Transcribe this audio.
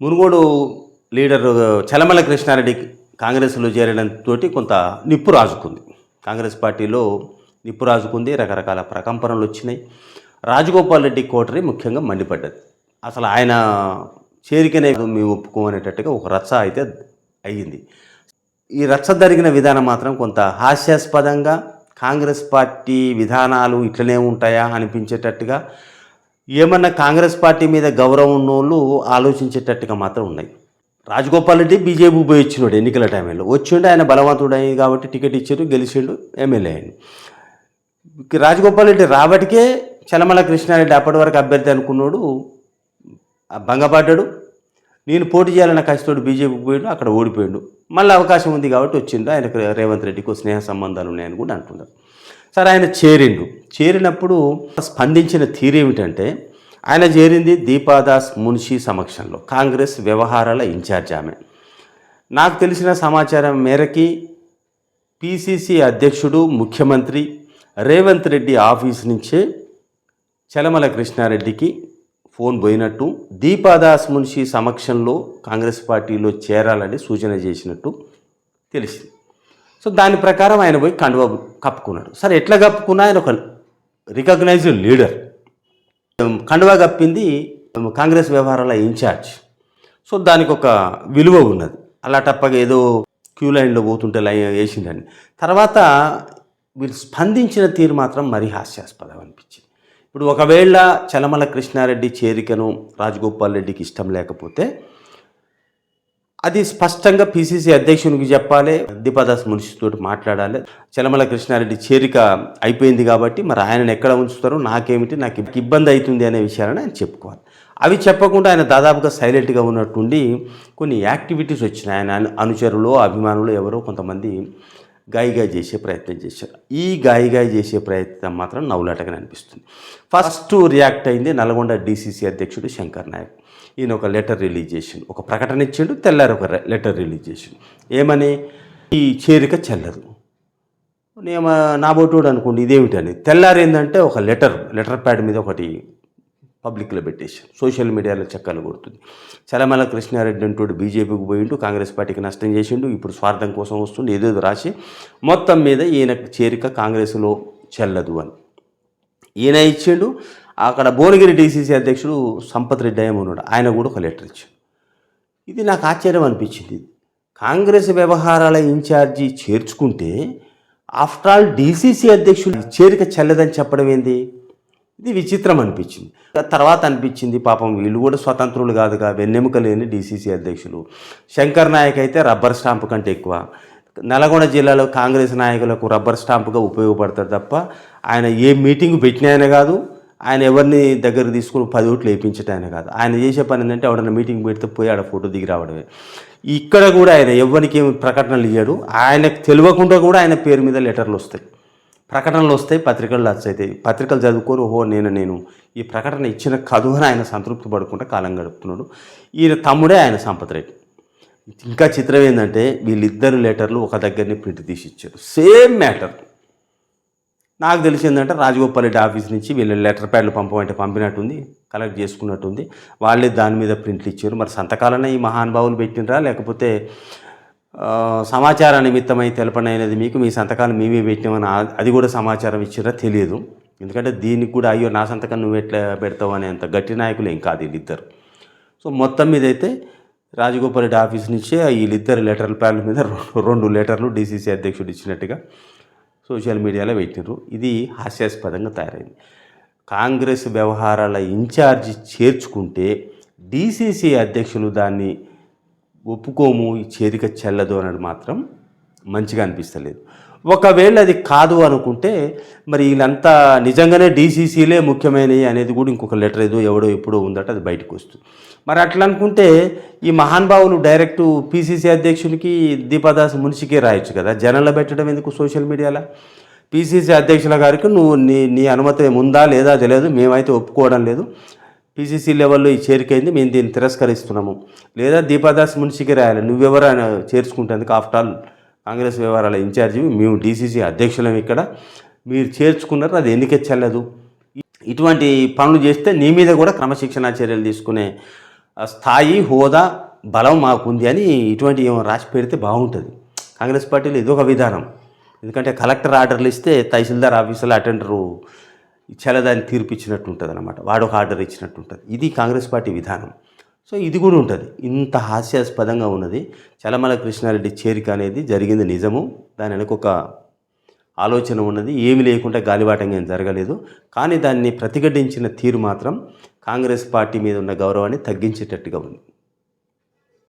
Munugode leader Chalamala Krishna Reddy కాంగ్రెస్లో చేరడంతో కొంత నిప్పు రాజుకుంది. కాంగ్రెస్ పార్టీలో నిప్పు రాజుకుంది రకరకాల ప్రకంపనలు వచ్చినాయి. రాజగోపాల్ రెడ్డి కోటరీ ముఖ్యంగా మండిపడ్డది. అసలు ఆయన చేరికనే మేము ఒప్పుకోమనేటట్టుగా ఒక రచ్చ అయితే అయ్యింది. ఈ రచ్చ జరిగిన విధానం మాత్రం కొంత హాస్యాస్పదంగా కాంగ్రెస్ పార్టీ విధానాలు ఇట్లనే ఉంటాయా అనిపించేటట్టుగా ఏమన్నా కాంగ్రెస్ పార్టీ మీద గౌరవం ఉన్నోళ్ళు ఆలోచించేటట్టుగా మాత్రం ఉన్నాయి. రాజగోపాల్ రెడ్డి బీజేపీ పోయి వచ్చినాడు ఎన్నికల టైంలో. వచ్చిండు ఆయన బలవంతుడు అయ్యి కాబట్టి టికెట్ ఇచ్చారు గెలిచిండు ఎమ్మెల్యే అయ్యాడు. రాజగోపాల్ రెడ్డి రాబట్టికే చలమల కృష్ణారెడ్డి అప్పటి వరకు అభ్యర్థి అనుకున్నాడు భంగపడ్డాడు. నేను పోటీ చేయాలన్న కష్టతోడు బీజేపీకి పోయాడు అక్కడ ఓడిపోయాడు. మళ్ళీ అవకాశం ఉంది కాబట్టి వచ్చిండు. ఆయనకు రేవంత్ రెడ్డికి స్నేహ సంబంధాలు ఉన్నాయని కూడా అంటున్నారు. సరే ఆయన చేరిండు. చేరినప్పుడు స్పందించిన తీరేమిటంటే ఆయన చేరింది దీపాదాస్ మున్షి సమక్షంలో కాంగ్రెస్ వ్యవహారాల ఇన్ఛార్జ్ ఆమె. నాకు తెలిసిన సమాచారం మేరకి పిసిసి అధ్యక్షుడు ముఖ్యమంత్రి రేవంత్ రెడ్డి ఆఫీస్ నుంచే చలమల కృష్ణారెడ్డికి ఫోన్ పోయినట్టు దీపాదాస్ మున్షి సమక్షంలో కాంగ్రెస్ పార్టీలో చేరాలని సూచన చేసినట్టు తెలిసింది. సో దాని ప్రకారం ఆయన పోయి కండువ కప్పుకున్నాడు. సరే ఎట్లా కప్పుకున్నా? ఆయన ఒక రికగ్నైజ్డ్ లీడర్. కండువా కప్పింది కాంగ్రెస్ వ్యవహారాల ఇన్ఛార్జ్. సో దానికి ఒక విలువ ఉన్నది. అలా టప్పగా ఏదో క్యూ లైన్లో పోతుంటే లైన్ వేసిండని. తర్వాత వీళ్ళు స్పందించిన తీరు మాత్రం మరీ హాస్యాస్పదం అనిపించింది. ఇప్పుడు ఒకవేళ చలమల కృష్ణారెడ్డి చేరికను రాజగోపాల్ రెడ్డికి ఇష్టం లేకపోతే అది స్పష్టంగా పిసిసి అధ్యక్షునికి చెప్పాలి. దీపాదాస్ తోటి మాట్లాడాలి. చలమల కృష్ణారెడ్డి చేరిక అయిపోయింది కాబట్టి మరి ఆయనను ఎక్కడ ఉంచుతారో? నాకేమిటి? నాకు ఇబ్బంది అవుతుంది అనే విషయాలను ఆయన చెప్పుకోవాలి. అవి చెప్పకుండా ఆయన దాదాపుగా సైలెంట్గా ఉన్నట్టుండి కొన్ని యాక్టివిటీస్ వచ్చినాయి. ఆయన అనుచరులు అభిమానులు ఎవరో కొంతమంది గాయిగా చేసే ప్రయత్నం చేశారు. ఈ గాయిగా చేసే ప్రయత్నం మాత్రం నవ్వులాటగా అనిపిస్తుంది. ఫస్ట్ రియాక్ట్ అయింది నల్గొండ డీసీసీ అధ్యక్షుడు శంకర్ నాయక్. ఈయన ఒక లెటర్ రిలీజ్ చేసిండు. ఒక ప్రకటన ఇచ్చిండు తెల్లారి ఒక లెటర్ రిలీజ్ చేసిండు. ఏమని? ఈ చేరిక చెల్లదు. నేను నా బోటోడు అనుకోండి ఇదేమిటని ఏంటంటే ఒక లెటర్ లెటర్ ప్యాడ్ మీద ఒకటి పబ్లిక్లో పెట్టేసి సోషల్ మీడియాలో చక్కలు కొడుతుంది. చలమల కృష్ణారెడ్డి అంటూ బీజేపీకి పోయిండు కాంగ్రెస్ పార్టీకి నష్టం చేసిండు ఇప్పుడు స్వార్థం కోసం వస్తుండు ఏదో రాసి మొత్తం మీద ఈయన చేరిక కాంగ్రెస్లో చెల్లదు అని. ఈయన ఇచ్చిండు అక్కడ భువనగిరి డీసీసీ అధ్యక్షుడు సంపత్ రెడ్డి ఉన్నాడు. ఆయన కూడా ఒక లెటర్ ఇచ్చాడు. ఇది నాకు ఆశ్చర్యం అనిపించింది. కాంగ్రెస్ వ్యవహారాల ఇన్ఛార్జి చేర్చుకుంటే ఆఫ్టర్ ఆల్ డీసీసీ అధ్యక్షుడు చేరిక చెల్లదని చెప్పడం ఏంది? ఇది విచిత్రం అనిపించింది. తర్వాత అనిపించింది పాపం వీళ్ళు కూడా స్వతంత్రులు కాదుగా వెన్నెముక లేని డీసీసీ అధ్యక్షులు. శంకర్ నాయక్ అయితే రబ్బర్ స్టాంప్ కంటే ఎక్కువ. నల్గొండ జిల్లాలో కాంగ్రెస్ నాయకులకు రబ్బర్ స్టాంపుగా ఉపయోగపడతాడు తప్ప ఆయన ఏ మీటింగ్ పెట్టిన ఆయన కాదు. ఆయన ఎవరిని దగ్గర తీసుకుని పది ఓట్లు వేయించటం ఆయన కాదు. ఆయన చేసే పని ఏంటంటే ఎవడన్నా మీటింగ్ పెడితే పోయి ఆడ ఫోటో దిగి రావడమే. ఇక్కడ కూడా ఆయన ఎవరికి ఏమి ప్రకటనలు ఇయ్యాడు. ఆయనకు తెలియకుండా కూడా ఆయన పేరు మీద లెటర్లు వస్తాయి. ప్రకటనలు వస్తాయి పత్రికలు అవుతాయి పత్రికలు చదువుకొని ఓహో నేను నేను ఈ ప్రకటన ఇచ్చిన కదు ఆయన సంతృప్తి పడుకుంటా కాలం గడుపుతున్నాడు. ఈయన తమ్ముడే ఆయన సంపత్ రెడ్డి ఇంకా చిత్రం ఏంటంటే వీళ్ళిద్దరు లెటర్లు ఒక దగ్గరనే ప్రింట్ తీసి ఇచ్చారు. Same matter. నాకు తెలిసిందంటే రాజగోపాల్ రెడ్డి ఆఫీస్ నుంచి వీళ్ళు లెటర్ ప్యాడ్లు పంపమంటే పంపినట్టుంది కలెక్ట్ చేసుకున్నట్టుంది. వాళ్ళే దాని మీద ప్రింట్లు ఇచ్చారు. మరి సంతకాలనే ఈ మహానుభావులు పెట్టినరా లేకపోతే సమాచార నిమిత్తమై తెలపనైనది మీకు మీ సంతకాలు మేమే పెట్టినామని అది కూడా సమాచారం ఇచ్చిరా తెలియదు. ఎందుకంటే దీనికి కూడా అయ్యో నా సంతకం నువ్వు ఎట్లా పెడతావు అనేంత గట్టి నాయకులు ఏం కాదు వీళ్ళిద్దరు. సో మొత్తం మీద అయితే రాజగోపాల్ రెడ్డి ఆఫీస్ నుంచే వీళ్ళిద్దరు లెటర్ల ప్యాడ్ల మీద రెండు లెటర్లు డీసీసీ అధ్యక్షుడు ఇచ్చినట్టుగా సోషల్ మీడియాలో పెట్టినారు ఇది హాస్యాస్పదంగా తయారైంది. కాంగ్రెస్ వ్యవహారాల ఇన్ఛార్జి చేర్చుకుంటే డీసీసీ అధ్యక్షులు దాన్ని ఒప్పుకోము ఈ చేరిక చెల్లదు అన్నది మాత్రం మంచిగా అనిపిస్తలేదు. ఒకవేళ అది కాదు అనుకుంటే మరి వీళ్ళంతా నిజంగానే డీసీసీలే ముఖ్యమైనవి అనేది కూడా ఇంకొక లెటర్ ఏదో ఎవడో ఎప్పుడో ఉందట అది బయటకు వస్తుంది. మరి అట్లా అనుకుంటే ఈ మహానుభావులు డైరెక్ట్ పీసీసీ అధ్యక్షునికి దీపాదాస్ మునిషికే రాయొచ్చు కదా? జనంలో పెట్టడం ఎందుకు సోషల్ మీడియాలో? పీసీసీ అధ్యక్షుల గారికి నువ్వు నీ నీ అనుమతి ఉందా లేదా తెలియదు మేమైతే ఒప్పుకోవడం లేదు. పీసీసీ లెవెల్లో ఈ చేరికైంది మేము దీన్ని తిరస్కరిస్తున్నాము. లేదా దీపాదాస్ మున్షికి రాయాలి నువ్వెవరైనా చేర్చుకుంటేందుకు ఆఫ్టర్ ఆల్ కాంగ్రెస్ వ్యవహారాల ఇన్ఛార్జి మేము డీసీసీ అధ్యక్షులం ఇక్కడ. మీరు చేర్చుకున్నారు అది ఎందుకే చెల్లదు ఇటువంటి పనులు చేస్తే నీ మీద కూడా క్రమశిక్షణా చర్యలు తీసుకునే స్థాయి హోదా బలం మాకుంది అని ఇటువంటి ఏమో రాసి పెడితే బాగుంటుంది. కాంగ్రెస్ పార్టీలో ఇదొక విధానం. ఎందుకంటే కలెక్టర్ ఆర్డర్లు ఇస్తే తహసీల్దార్ ఆఫీసులో అటెండరు చలదాన్ని తీర్పు ఇచ్చినట్టు ఉంటుంది అనమాట వాడు ఒక ఆర్డర్ ఇచ్చినట్టు ఉంటుంది. ఇది కాంగ్రెస్ పార్టీ విధానం. సో ఇది కూడా ఉంటుంది. ఇంత హాస్యాస్పదంగా ఉన్నది. చలమల కృష్ణారెడ్డి చేరిక అనేది జరిగింది నిజము. దాని వెనక ఒక ఆలోచన ఉన్నది. ఏమి లేకుండా గాలివాటంగా ఏం జరగలేదు. కానీ దాన్ని ప్రతిఘటించిన తీరు మాత్రం కాంగ్రెస్ పార్టీ మీద ఉన్న గౌరవాన్ని తగ్గించేటట్టుగా ఉంది.